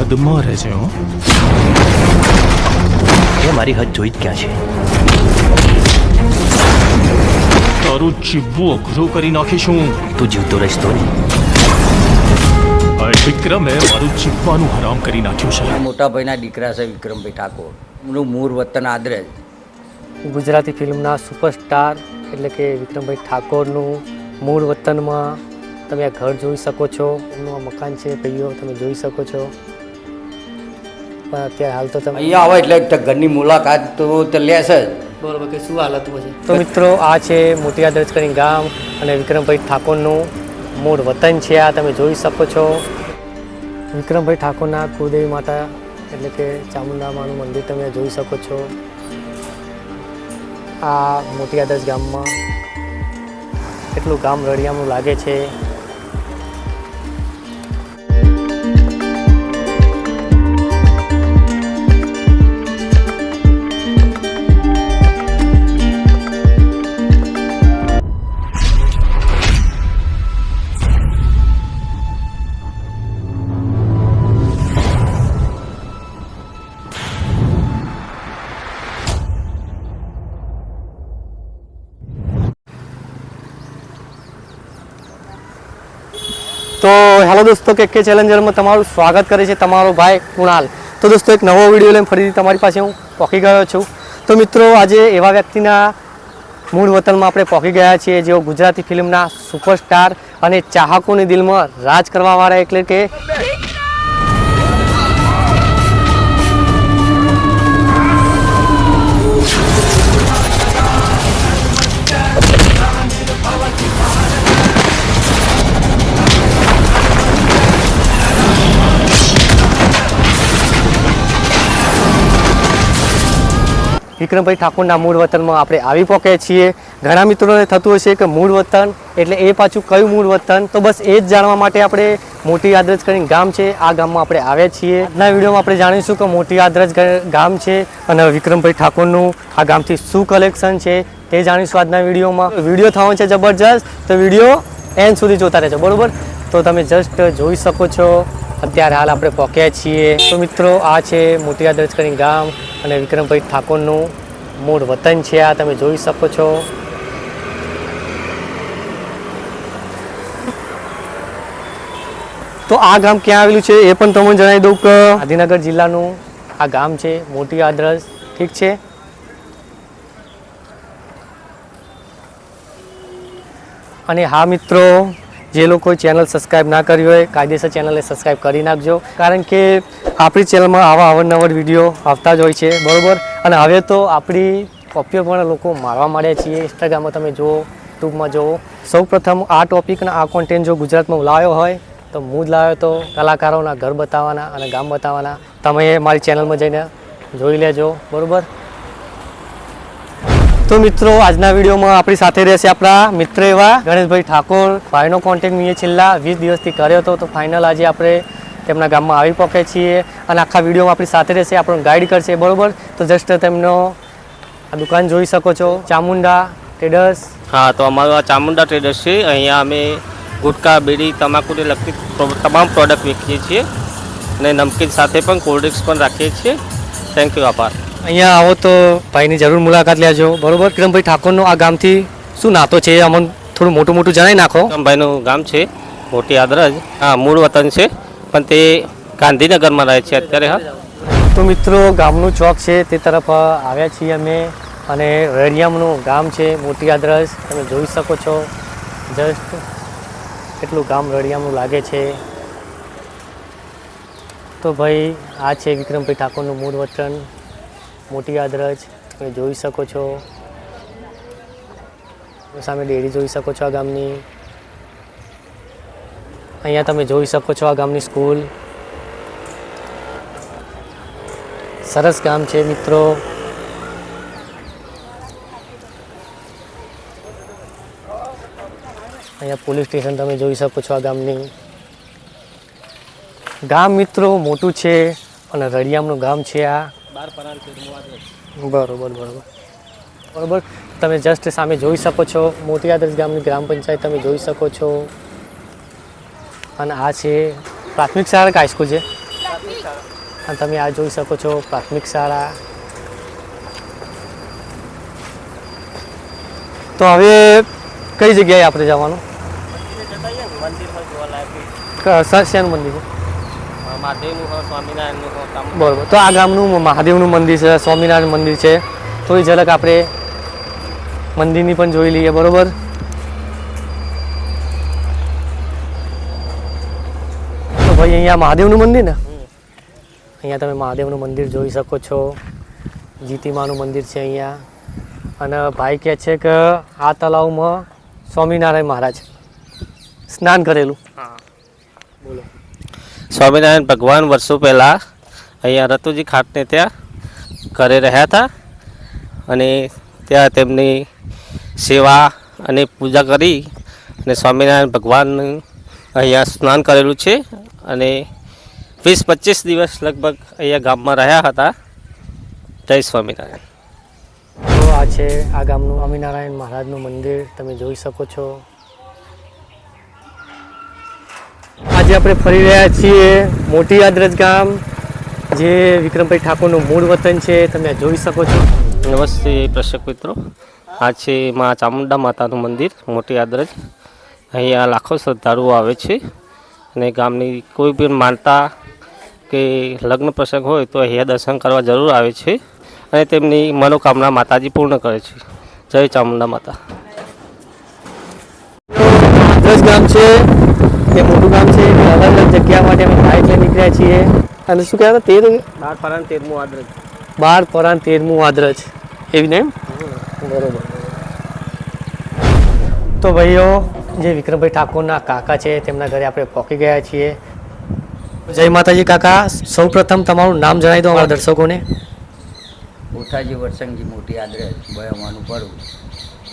હદમાં રહેજે હો. એ મારી હદ જોઈ જ ક્યાં છે? તારું જીવવું અઘરું કરી નાખીશું. તું જીવતો રહીશ તો નહીં આ વિક્રમે મારું જીવવાનું હરામ કરી નાખ્યું છે. મોટા ભાઈના દીકરા છે વિક્રમભાઈ ઠાકોર. એમનું મૂળ વતન આદરેજ ગુજરાતી ફિલ્મના સુપરસ્ટાર એટલે કે વિક્રમભાઈ ઠાકોરનું મૂળ વતનમાં તમે આ ઘર જોઈ શકો છો. એમનું આ મકાન છે ભાઈઓ તમે જોઈ શકો છો. પણ અત્યારે હાલ તો તમે અહીંયા આવે એટલે તો ઘરની મુલાકાત તો તે લેશે જ. બરોબર કે શું હાલત છે તો મિત્રો આ છે મોટિયા કરીને ગામ અને વિક્રમભાઈ ઠાકોરનું મૂળ વતન છે આ તમે જોઈ શકો છો. વિક્રમભાઈ ઠાકોરના કુળદેવી માતા એટલે કે ચામુંડા માનું મંદિર તમે જોઈ શકો છો. આ મોટી ગામમાં કેટલું ગામ રળિયામણું લાગે છે. હેલો દોસ્તો, કે કે ચેલેન્જરમાં તમારું સ્વાગત કરે છે તમારો ભાઈ કુણાલ. તો દોસ્તો, એક નવો વીડિયો લઈને ફરીથી તમારી પાસે હું પહોંચી ગયો છું. તો મિત્રો, આજે એવા વ્યક્તિના મૂળ વતનમાં આપણે પહોંચી ગયા છીએ, જેઓ ગુજરાતી ફિલ્મના સુપરસ્ટાર અને ચાહકોની દિલમાં રાજ કરવાવાળા, એટલે કે વિક્રમભાઈ ઠાકોરના મૂળ વતનમાં આપણે આવી પહોંચે છીએ. ઘણા મિત્રોને થતું હશે કે મૂળ વતન એટલે એ પાછું કયું મૂળ વતન? તો બસ એ જ જાણવા માટે આપણે મોટી આદરજ કરીને ગામ છે, આ ગામમાં આપણે આવ્યા છીએ. આજના વિડીયોમાં આપણે જાણીશું કે મોટી આદરજ ગામ છે અને વિક્રમભાઈ ઠાકોરનું આ ગામથી શું કલેક્શન છે તે જાણીશું આજના વિડીયોમાં. વીડિયો થવાનો છે જબરજસ્ત, તો વીડિયો એન્ડ સુધી જોતા રહેજો, બરોબર? તો તમે જસ્ટ જોઈ શકો છો. અત્યારે હાલ આપણે પહોંચ્યા છીએ. તો મિત્રો, આ છે મોટી આદરજ કરીને ગામ અને વિક્રમભાઈ ઠાકોરનું મૂળ વતન છે. આ તમે જોઈ શકો છો. તો આ ગામ ક્યાં આવેલું છે એ પણ તમને જણાવી દઉં કે ગાંધીનગર જિલ્લાનું આ ગામ છે, મોટી આદ્રસ. ઠીક છે? અને હા મિત્રો જે લોકોએ ચેનલ સબસ્ક્રાઇબ ના કરી હોય, કાયદેસર ચેનલને સબસ્ક્રાઇબ કરી નાખજો. કારણ કે આપણી ચેનલમાં આવા અવારનવાર વીડિયો આવતા જ હોય છે, બરાબર? અને હવે તો આપણી કોપીઓ પણ લોકો મારવા માંડ્યા છીએ. ઇન્સ્ટાગ્રામમાં તમે જુઓ યુટ્યુબમાં જુઓ. સૌ પ્રથમ આ ટોપિકના આ કોન્ટેન્ટ જો ગુજરાતમાં લાવ્યો હોય, તો હું જ લાવ્યો તો કલાકારોના ઘર બતાવવાના અને ગામ બતાવવાના. તમે મારી ચેનલમાં જઈને જોઈ લેજો, બરોબર? તો મિત્રો, આજના વિડીયોમાં આપણી સાથે રહેશે આપણા મિત્ર એવા ગણેશભાઈ ઠાકોર. ભાઈનો કોન્ટેક્ટ મેં છેલ્લા વીસ દિવસથી કર્યો હતો, તો ફાઇનલ આજે આપણે તેમના ગામમાં આવી પહોંચે છીએ અને આખા વિડીયોમાં આપણી સાથે રહેશે, આપણને ગાઈડ કરશે, બરોબર? તો જસ્ટ તેમનો આ દુકાન જોઈ શકો છો. ચામુંડા ટ્રેડર્સ હા, તો અમારું આ ચામુંડા ટ્રેડર્સ છે. અહીંયા અમે ગુટકા, બીડી તમાકુને લગતી તમામ પ્રોડક્ટ વેચીએ છીએ. અને નમકીન સાથે પણ કોલ્ડ ડ્રિંક્સ પણ રાખીએ છીએ. થેન્ક યુ આભાર. અહીંયા આવો તો ભાઈની જરૂર મુલાકાત લેજો. બરોબર? કિરણભાઈ ઠાકોરનો આ ગામથી શું નાતો છે? અમને થોડું મોટું મોટું જણાવી નાખો. ભાઈનું ગામ છે મોટી આદરજ. હા મૂળ વતન છે પણ તે ગાંધીનગરમાં રહે છે અત્યારે હા. તો મિત્રો ગામનું ચોક છે તે તરફ આવ્યા છીએ અમે. અને રળિયામનું ગામ છે મોટી આદરસ તમે જોઈ શકો છો જસ્ટ કેટલું ગામ રળિયામનું લાગે છે. તો ભાઈ આ છે વિક્રમભાઈ ઠાકોરનું મૂળ વતન. મોટી આદરજ તમે જોઈ શકો છો. સામે ડેરી જોઈ શકો છો આ ગામની. અહીંયા તમે જોઈ શકો છો આ ગામની સ્કૂલ. સરસ ગામ છે મિત્રો. અહીંયા પોલીસ સ્ટેશન તમે જોઈ શકો છો આ ગામની. ગામ મિત્રો મોટું છે અને રળિયામનું ગામ છે આ. બરોબર બરોબર. બરોબર. તમે જસ્ટ સામે જોઈ શકો છો મોટી આદર્શ ગામની ગ્રામ પંચાયત તમે જોઈ શકો છો. અને આ છે પ્રાથમિક શાળા કે હાઈસ્કૂલ છે? અને તમે આ જોઈ શકો છો પ્રાથમિક શાળા. તો હવે કઈ જગ્યાએ આપણે જવાનું? શેનું મંદિર? બરોબર. તો આ ગામનું મહાદેવનું મંદિર છે સ્વામિનારાયણ મંદિર છે. થોડી ઝલક આપણે મંદિરની પણ જોઈ લઈએ બરોબર? તો ભાઈ અહીંયા મહાદેવનું મંદિર ને? અહીંયા તમે મહાદેવનું મંદિર જોઈ શકો છો. જીતીમાનું મંદિર છે અહીંયા. અને ભાઈ કહે છે કે આ તલાવમાં સ્વામિનારાયણ મહારાજ સ્નાન કરેલું. હા. બોલો. સ્વામિનારાયણ ભગવાન વર્ષો પહેલાં અહીંયા રતુજી ખાટને ત્યાં ઘરે રહ્યા હતા અને ત્યાં તેમની સેવા અને પૂજા કરી અને સ્વામિનારાયણ ભગવાન અહીંયા સ્નાન કરેલું છે અને વીસ પચીસ દિવસ લગભગ અહીંયા ગામમાં રહ્યા હતા. જય સ્વામિનારાયણ. તો આ છે આ ગામનું સ્વામિનારાયણ મહારાજનું મંદિર, તમે જોઈ શકો છો. આજે આપણે ફરી રહ્યા છીએ મોટી આદરજ ગામ, જે વિક્રમભાઈ ઠાકોરનું મૂળ વતન છે, તમે જોઈ શકો છો. નમસ્તે પ્રશક મિત્રો. આ છે મા ચામુંડા માતાનું મંદિર મોટી આદરજ અહીંયા લાખો શ્રદ્ધાળુઓ આવે છે અને ગામની કોઈ પણ માનતા કે લગ્ન પ્રસંગ હોય તો અહીંયા દર્શન કરવા જરૂર આવે છે અને તેમની મનોકામના માતાજી પૂર્ણ કરે છે. જય ચામુંડા માતા. આદરજ ગામ છે એ મોટું ગામ છે અલગ અલગ જગ્યા માટે અમે બાઇક લઈ નીકળ્યા છીએ. અને શું કહેવાય તેર બાર પરાણ તેરમું આદ્રજ. બાર પરાણ તેરમું આદ્રજ. એવી ને એમ? બરોબર. તો ભાઈઓ જે વિક્રમભાઈ ઠાકોરના કાકા છે તેમના ઘરે આપણે પહોંચી ગયા છીએ. જય માતાજી કાકા સૌ પ્રથમ તમારું નામ જણાવી દો અમારા દર્શકોને. ઉઠાજી વરસંગજી મોટી આદરે ભયમાનું પડવું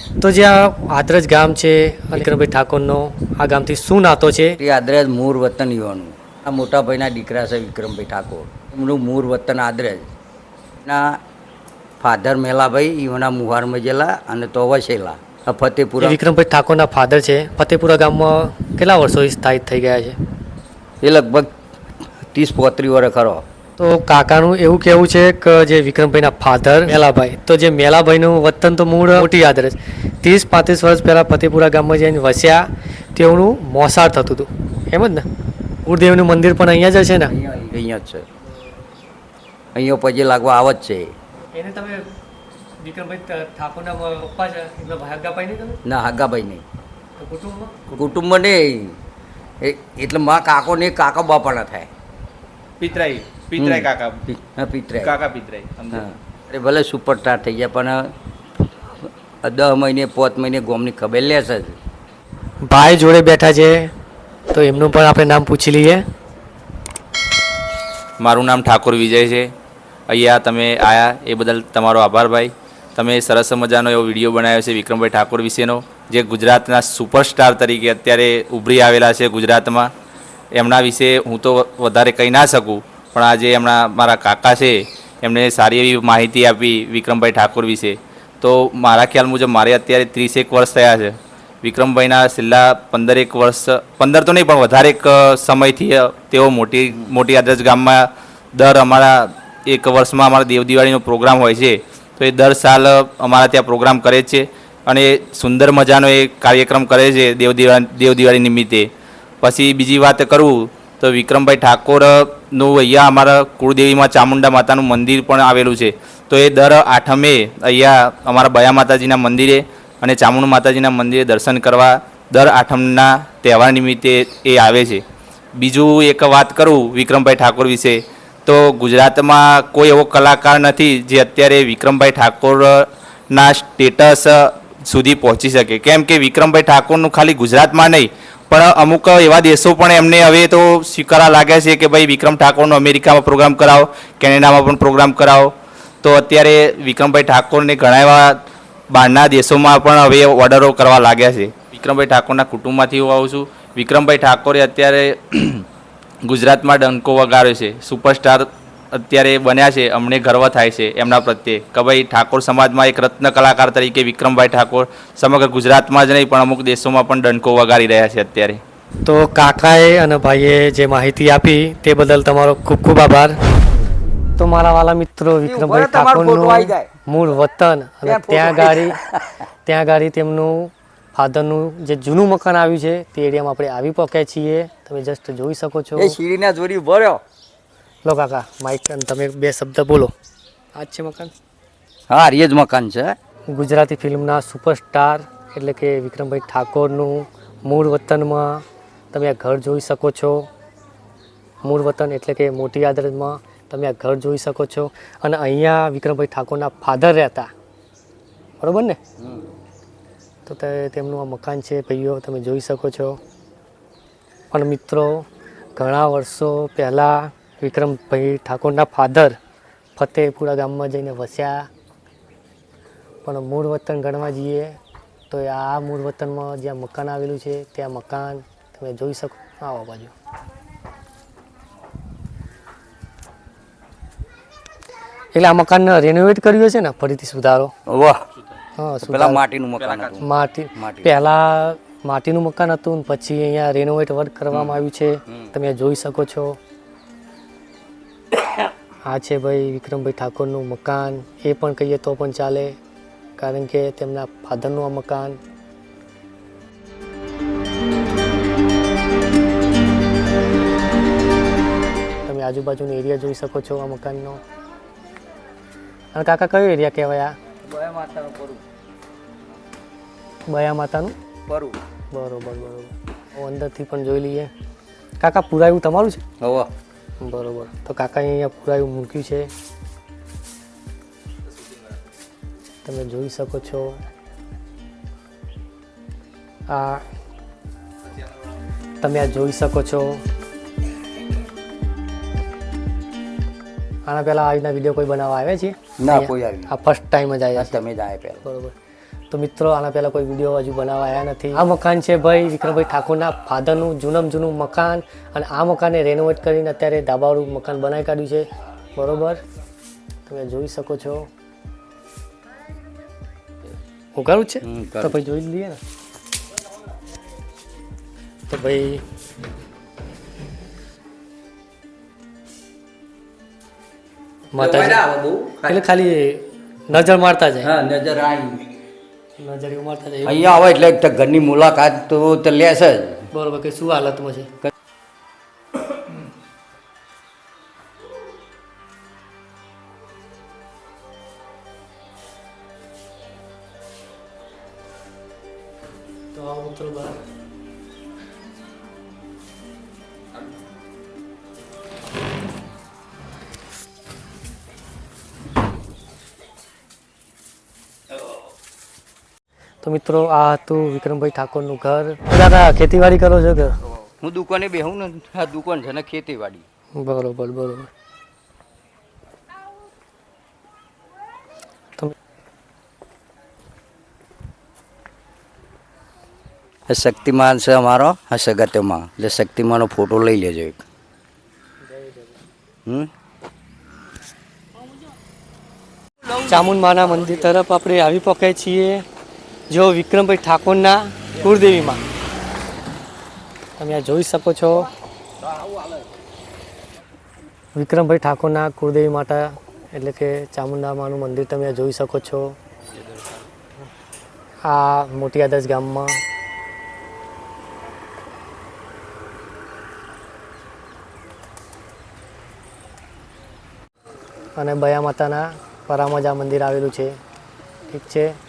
તો જે આ આદરજ ગામ છે વિક્રમભાઈ ઠાકોરનો આ ગામથી શું નાતો છે? એ આદરેજ મૂળ વતન યુવાનું આ મોટા ભાઈના દીકરા છે વિક્રમભાઈ ઠાકોર. એમનું મૂળ વતન આદરેજ. ના ફાધર મેલાભાઈ ઈવના મુહારમાં જેલા અને તો વસેલા. ફતેપુરા વિક્રમભાઈ ઠાકોરના ફાધર છે. ફતેપુરા ગામમાં કેટલા વર્ષોથી સ્થાયિત થઈ ગયા છે? એ લગભગ ત્રીસ પોત્રીસ વર્ષ ખરો. તો કાકાનું એવું કહેવું છે કે જે વિક્રમભાઈના ફાધર મેલાભાઈ તો જે મેલાભાઈનું વતન તો મૂળ મોટી છે. ત્રીસ પાંત્રીસ વર્ષ પહેલાં ફતેપુરા ગામમાં જઈને વસ્યા તેઓનું મોસાળ થતું હતું. એમ જ ને? ગુરુદેવનું મંદિર પણ અહીંયા જ છે ને? અહીંયા જ છે. અહીંયા પછી લાગવા આવત છે એને તમે વિક્રમભાઈ ઠાકોરના પપ્પા છે એમના હાગાભાઈ નહીં તમે? ના હાગાભાઈ નહીં. કુટુંબમાં? કુટુંબ નહીં. એ- એટલે મા કાકો નહીં કાકા બાપાના થાય. પિતરાઈ. પિતરાઈ હમ. કાકા. પિ- હા, પિતરાઈ કાકા પિતરાય હા. અરે ભલે સુપરસ્ટાર થઈ ગયા પણ દસ મહિને પોત મહિને ગોમની ખબર લેશે જ. ભાઈ જોડે બેઠા છે તો એમનું પણ આપણે નામ પૂછી લઈએ. મારું નામ ઠાકોર વિજય છે. અહીંયા તમે આયા એ બદલ તમારો આભાર ભાઈ. તમે સરસ મજાનો એવો વીડિયો બનાવ્યો છે વિક્રમભાઈ ઠાકોર વિશેનો જે ગુજરાતના સુપરસ્ટાર તરીકે અત્યારે ઉભરી આવેલા છે ગુજરાતમાં. એમના વિશે હું તો વધારે કહી ના શકું. પણ આજે હમણાં મારા કાકા છે એમણે સારી એવી માહિતી આપી વિક્રમભાઈ ઠાકોર વિશે. તો મારા ખ્યાલ મુજબ મારે અત્યારે ત્રીસેક વર્ષ થયા છે. વિક્રમભાઈના છેલ્લા પંદરેક વર્ષ, પંદર તો નહીં, પણ વધારેક સમયથી તેઓ મોટી મોટી આદર્શ ગામમાં દર અમારા એક વર્ષમાં અમારા દેવ દિવાળીનો પ્રોગ્રામ હોય છે. તો એ દર સાલ અમારા ત્યાં પ્રોગ્રામ કરે છે અને સુંદર મજાનો એ કાર્યક્રમ કરે છે દેવ દિવાળી દેવ દિવાળી નિમિત્તે. પછી બીજી વાત કરું તો વિક્રમભાઈ ઠાકોરનું અહીંયા અમારા કુળદેવીમાં ચામુંડા માતાનું મંદિર પણ આવેલું છે. તો એ દર આઠમે અહીંયા અમારા બયા માતાજીના મંદિરે અને ચામુંડ માતાજીના મંદિરે દર્શન કરવા દર આઠમના તહેવાર નિમિત્તે એ આવે છે. બીજું એક વાત કરું વિક્રમભાઈ ઠાકોર વિશે. તો ગુજરાતમાં કોઈ એવો કલાકાર નથી જે અત્યારે વિક્રમભાઈ ઠાકોરના સ્ટેટસ સુધી પહોંચી શકે. કેમ કે વિક્રમભાઈ ઠાકોરનું ખાલી ગુજરાતમાં નહીં પણ અમુક એવા દેશો પણ એમને હવે તો સ્વીકારવા લાગ્યા છે કે ભાઈ વિક્રમ ઠાકોરનો અમેરિકામાં પ્રોગ્રામ કરાવો, કેનેડામાં પણ પ્રોગ્રામ કરાવો. તો અત્યારે વિક્રમભાઈ ઠાકોરને ઘણા એવા બહારના દેશોમાં પણ હવે ઓર્ડરો કરવા લાગ્યા છે. વિક્રમભાઈ ઠાકોરના કુટુંબમાંથી હું આવું છું. વિક્રમભાઈ ઠાકોરે અત્યારે ગુજરાતમાં ડંકો વગાડ્યો છે. સુપરસ્ટાર અત્યારે બન્યા છે અમને ગર્વ થાય છે એમના પ્રત્યે. કે ભાઈ ઠાકોર સમાજમાં એક રત્ન કલાકાર તરીકે વિક્રમભાઈ ઠાકોર સમગ્ર ગુજરાતમાં જ નહીં પણ અમુક દેશોમાં પણ ડંકો વગાડી રહ્યા છે અત્યારે. તો કાકાએ અને ભાઈએ જે માહિતી આપી તે બદલ તમારો ખૂબ ખૂબ આભાર. તો મારા વાલા મિત્રો વિક્રમભાઈ ઠાકોરનું મૂળ વતન અને ત્યાં ગાડી ત્યાં ગાડી તેમનું ફાધરનું જે જૂનું મકાન આવ્યું છે તે એરિયામાં આપણે આવી પહોંચ્યા છીએ. તમે જસ્ટ જોઈ શકો છો. એ જોડી ભર્યો. લો કાકા માઇક અને તમે બે શબ્દ બોલો. આ જ છે મકાન? હા આર્ય જ મકાન છે. ગુજરાતી ફિલ્મના સુપરસ્ટાર એટલે કે વિક્રમભાઈ ઠાકોરનું મૂળ વતનમાં તમે આ ઘર જોઈ શકો છો. મૂળ વતન એટલે કે મોટી આદરમાં તમે આ ઘર જોઈ શકો છો. અને અહીંયા વિક્રમભાઈ ઠાકોરના ફાધર રહેતા. બરાબર ને? તો તે તેમનું આ મકાન છે ભાઈઓ તમે જોઈ શકો છો. પણ મિત્રો ઘણા વર્ષો પહેલાં વિક્રમભાઈ ઠાકોરના ફાધર ફતેપુરા ગામમાં જઈને વસ્યા. પણ મૂળ વતન ગણવા જઈએ તો આ મૂળ વતનમાં જ્યાં મકાન આવેલું છે ત્યાં મકાન તમે જોઈ શકો. આવો બાજુ. એટલે આ મકાન રેનોવેટ કર્યું છે ને? ફરીથી સુધારો. વાહ. હા પેલા માટીનું મકાન હતું. માટી માટી. પહેલા માટીનું મકાન હતું પછી અહીંયા રેનોવેટ વર્ક કરવામાં આવ્યું છે. તમે જોઈ શકો છો. આ છે ભાઈ વિક્રમભાઈ ઠાકોરનું મકાન. એ પણ કહીએ તો પણ ચાલે કારણ કે તેમના ફાધરનું આ મકાન. તમે આજુબાજુનો એરિયા જોઈ શકો છો આ મકાનનો. અને કાકા કયો એરિયા કહેવાય આ? બયા માતાનું બરું બરોબર બરોબર. હવે અંદરથી પણ જોઈ લઈએ. કાકા પુરાયું તમારું છે? હવે. બરોબર. તો કાકા અહીંયા પૂરાયું મૂક્યું છે. તમે જોઈ શકો છો. આ તમે આ જોઈ શકો છો. આના પહેલા આ રીતના વીડિયો કોઈ બનાવવા આવે છે? ના કોઈ આવી આ ફર્સ્ટ ટાઈમ જ આવ્યા તમે જ આવ્યા પહેલા. બરોબર. તો મિત્રો આના પહેલાં કોઈ વીડિયો હજુ બનાવવા આવ્યા નથી. આ મકાન છે ભાઈ વિક્રમભાઈ ઠાકોરના ફાધરનું જૂનમ જૂનું મકાન. અને આ મકાનને રેનોવેટ કરીને અત્યારે ધાબાવાળું મકાન બનાવી કાઢ્યું છે. બરોબર? તમે જોઈ શકો છો. ઉઘાડું જ છે? તો ભાઈ જોઈ લઈએ ને. તો ભાઈ માતાજી. એટલે ખાલી નજર મારતા જાય. હા નજર આવી નજર એવું જાય અહીંયા આવે એટલે ઘરની મુલાકાત તો તે લેશે જ. બરોબર કે શું હાલતમાં છે? તો મિત્રો આ હતું વિક્રમભાઈ ઠાકોરનું ઘર. દાદા ખેતીવાડી કરો છો કે? હું દુકાને બેહું ને આ દુકાન છે ને ખેતીવાડી. બરોબર બરોબર. તમે શક્તિમાન છે અમારો આ સગત્યમાં એટલે શક્તિમાનનો ફોટો લઈ લેજો એક. હમ? ચામુંડમાના મંદિર તરફ આપણે આવી પકાય છીએ. જો વિક્રમભાઈ ઠાકોરના કુળદેવીમાં. તમે આ જોઈ શકો છો. વિક્રમભાઈ ઠાકોરના કુળદેવી માતા, એટલે કે ચામુંડા માનું મંદિર તમે આ જોઈ શકો છો. આ મોટી આદર્શ ગામમાં. અને બયા માતાના પરામજ આ મંદિર આવેલું છે. ઠીક છે?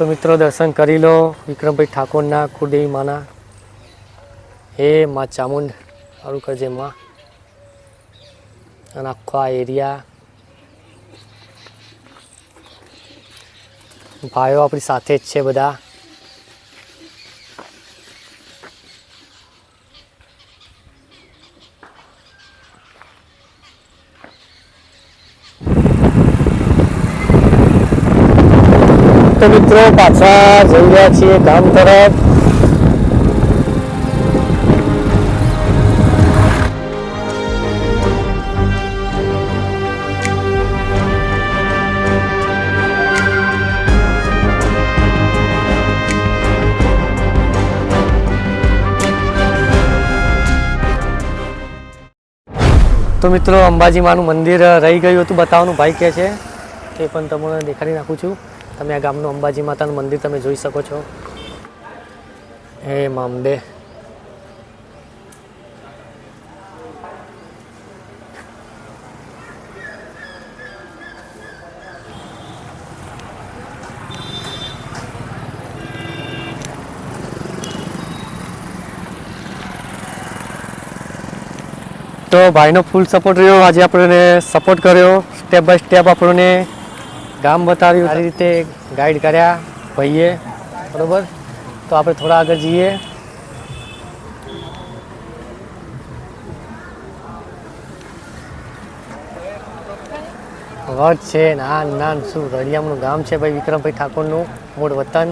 તો મિત્રો, દર્શન કરી લો. વિક્રમભાઈ ઠાકોરના કુળદેવી માના. હે મા ચામુંડ સારું કરજે માં. અને આખો આ એરિયા. ભાઈઓ આપણી સાથે જ છે બધા. તો મિત્રો, પાછા જઈ રહ્યા છીએ ગામ તરફ. તો મિત્રો અંબાજી માનું મંદિર રહી ગયું હતું. બતાવવાનું ભાઈ કહે છે તે પણ તમને દેખાડી નાખું છું. તમે આ ગામનું અંબાજી માતાનું મંદિર તમે જોઈ શકો છો. હે મામબે તો ભાઈનો ફૂલ સપોર્ટ રહ્યો. આજે આપણને સપોર્ટ કર્યો. સ્ટેપ બાય સ્ટેપ આપણને ગામ બતાવ્યું, સારી રીતે ગાઈડ કર્યા, ભાઈએ, બરોબર? તો આપણે થોડા આગળ જઈએ. વટ છે, નાન નાન, શું રળિયામનું ગામ છે ભાઈ, વિક્રમભાઈ ઠાકોરનું, મૂળ વતન.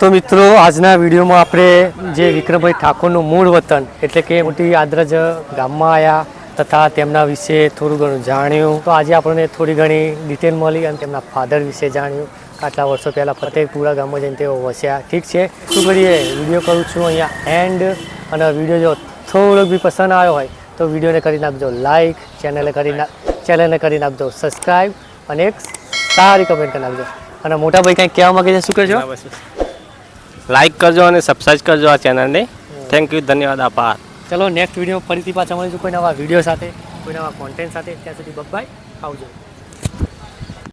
તો મિત્રો, આજના વિડીયોમાં આપણે જે વિક્રમભાઈ ઠાકોરનું મૂળ વતન, એટલે કે મોટી આદ્રજ ગામમાં આવ્યા તથા તેમના વિશે થોડું ઘણું જાણ્યું. તો આજે આપણને થોડી ઘણી ડિટેલ મળી અને તેમના ફાધર વિશે જાણ્યું. આટલા વર્ષો પહેલાં ફતેહપુરા ગામમાં જઈને તેઓ વસ્યા. ઠીક છે? શું કરીએ વીડિયો કરું છું અહીંયા એન્ડ અને વીડિયો જો થોડોક બી પસંદ આવ્યો હોય તો વિડીયોને કરી નાખજો લાઇક ચેનલે કરી નાખ ચેનલને કરી નાખજો સબસ્ક્રાઈબ અને એક સારી કમેન્ટ કરી નાખજો. અને મોટા ભાઈ કંઈક કહેવા માગે છે શું કરજો લાઇક કરજો અને સબસ્ક્રાઈબ કરજો આ ચેનલને થેન્ક યુ ધન્યવાદ. આભાર. ચલો નેક્સ્ટ વીડિયો ફરીથી પાછા મળીશું કોઈ નવા વીડિયો સાથે, કોઈ નવા કોન્ટેન્ટ સાથે. ત્યાં સુધી બબાય આવજો.